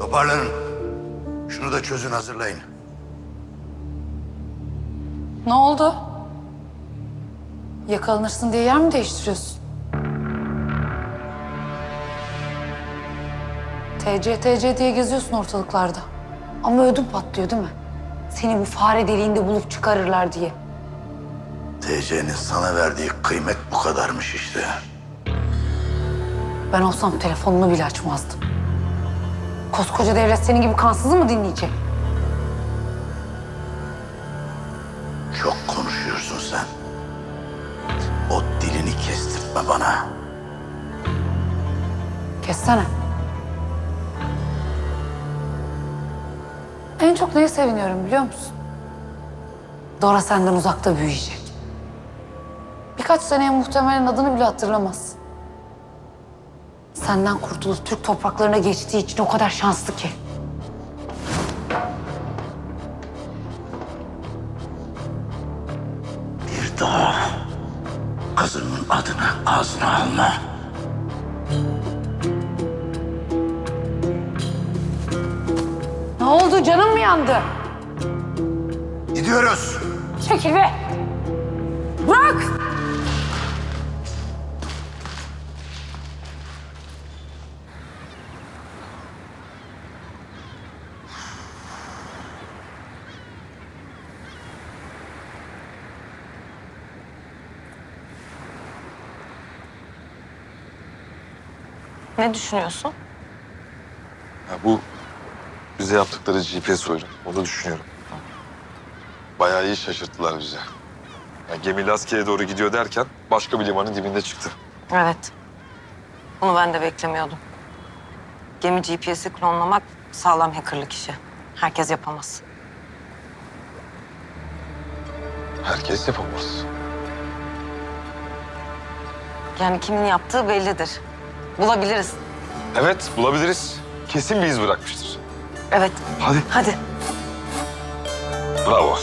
Toparlanın. Şunu da çözün hazırlayın. Ne oldu? Yakalanırsın diye yer mi değiştiriyorsun? TC TC diye geziyorsun ortalıklarda. Ama ödüm patlıyor değil mi? Seni bu fare deliğinde bulup çıkarırlar diye. TC'nin sana verdiği kıymet bu kadarmış işte. Ben olsam telefonunu bile açmazdım. Koskoca devlet senin gibi kansızı mı dinleyecek? Çok konuşuyorsun sen. O dilini kestirtme bana. Kessene. En çok neye seviniyorum biliyor musun? Dora senden uzakta büyüyecek. Birkaç seneye muhtemelen adını bile hatırlamaz. Senden kurtulup Türk topraklarına geçtiği için o kadar şanslı ki. Bir daha kızımın adını ağzına alma. Ne oldu canım mı yandı? Gidiyoruz. Çekil be! Bırak! Ne düşünüyorsun? Ya bu bize yaptıkları GPS oyunu. Onu düşünüyorum. Bayağı iyi şaşırttılar bizi. Ya gemi Laski'ye doğru gidiyor derken başka bir limanın dibinde çıktı. Evet. Bunu ben de beklemiyordum. Gemi GPS'i klonlamak sağlam hackerlık işi. Herkes yapamaz. Herkes yapamaz. Yani kimin yaptığı bellidir. Bulabiliriz. Evet bulabiliriz. Kesin bir iz bırakmıştır. Evet. Hadi. Hadi. Bravo.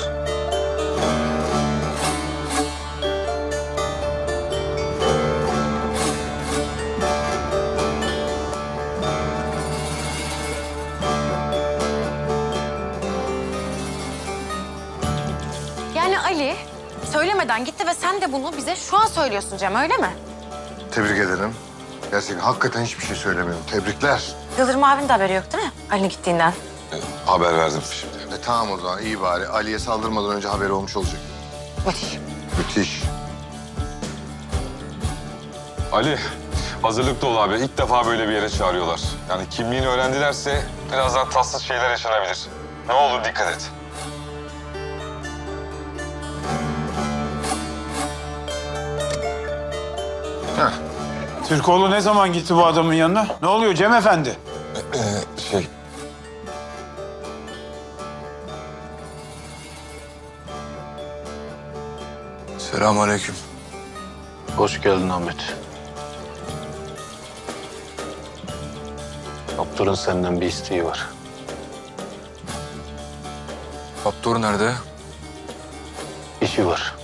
Yani Ali söylemeden gitti ve sen de bunu bize şu an söylüyorsun Cem öyle mi? Tebrik ederim. Gerçekten hakikaten hiçbir şey söylemiyorum. Tebrikler. Yıldırım abinin de haberi yok değil mi? Ali'nin gittiğinden. E, haber verdim şimdi. E tamam o zaman iyi bari. Ali'ye saldırmadan önce haberi olmuş olacak. Müthiş. Müthiş. Ali hazırlıklı ol abi. İlk defa böyle bir yere çağırıyorlar. Yani kimliğini öğrendilerse birazdan tatsız şeyler yaşanabilir. Ne olur dikkat et. Türkoğlu ne zaman gitti bu adamın yanına? Ne oluyor Cem Efendi? Ee, şey Selamünaleyküm. Hoş geldin Ahmet. Doktorun senden bir isteği var. Doktor nerede? İşi var.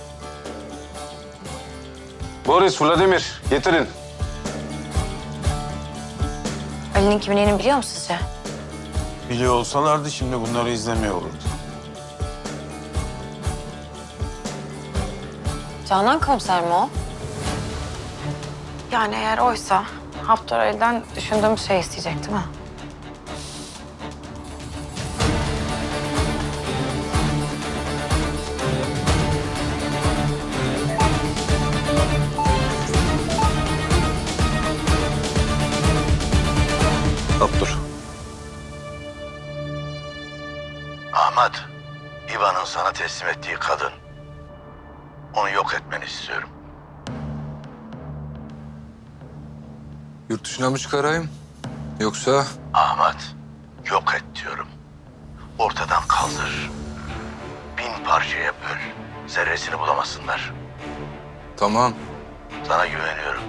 Boris, Vladimir getirin. Ali'nin kimliğini biliyor musun sizce? Biliyor olsalardı şimdi bunları izlemiyor olurdu. Canan komiser mi o? Yani eğer oysa Haptor elden düşündüğümüz şey isteyecek değil mi? Teslim ettiği kadın. Onu yok etmeni istiyorum. Yurt dışına mı çıkarayım? Yoksa Ahmet, yok et diyorum. Ortadan kaldır. Bin parçaya böl. Zerresini bulamasınlar. tamam. Sana güveniyorum.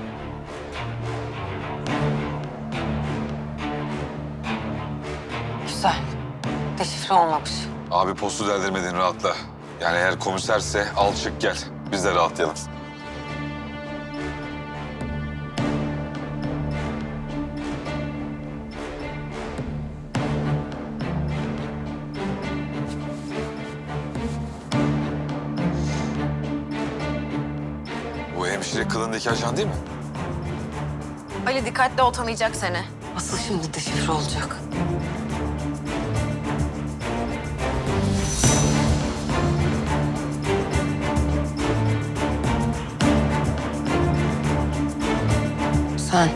Güzel. Deşifre olmamış. Abi postu deldirmedin rahatla. Yani eğer komiserse al çık gel. Biz de rahatlayalım. Bu hemşire kılındaki ajan değil mi? Ali dikkatli ol tanıyacak seni. Asıl şimdi deşifre olacak. Sen.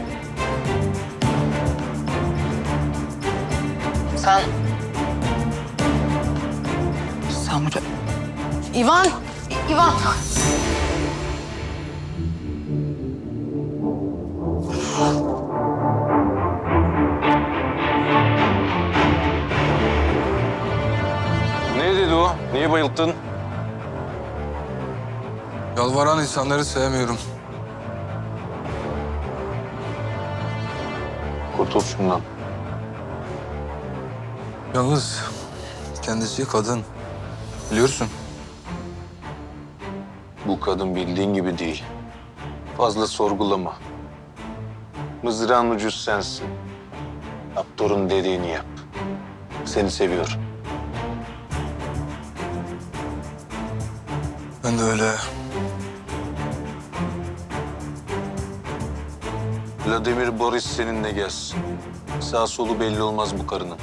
Sen. Sen burada... İvan! İvan! Ne dedi o? Niye bayılttın? Yalvaran insanları sevmiyorum. Kurtul şundan. Yalnız kendisi kadın. Biliyorsun. Bu kadın bildiğin gibi değil. Fazla sorgulama. Mızrağın ucu sensin. Doktorun dediğini yap. Seni seviyorum. Ben de öyle. Vladimir Boris seninle gelsin. Sağ solu belli olmaz bu karının.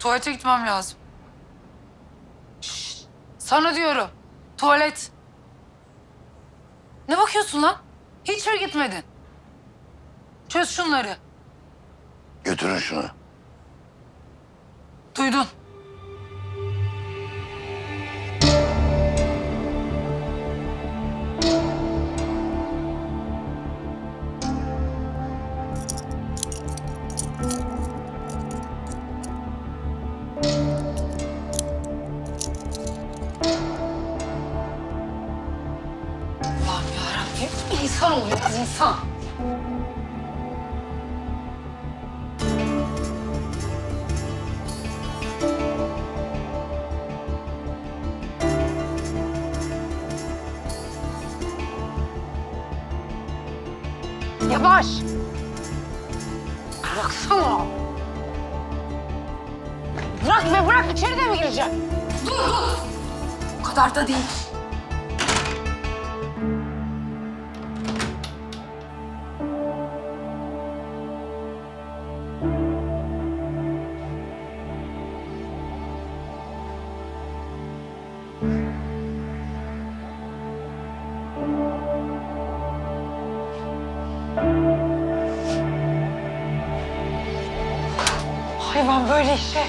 Tuvalete gitmem lazım. Sana diyorum. Tuvalet. Ne bakıyorsun lan? Hiç mi gitmedin? Çöz şunları. Götürün şunu. Duydun. İnsan oluyoruz insan. Yavaş. Bıraksana. Bırak ve bırak içeri de mi gireceğim? Dur dur. O kadar da değil. Hayvan böyle işe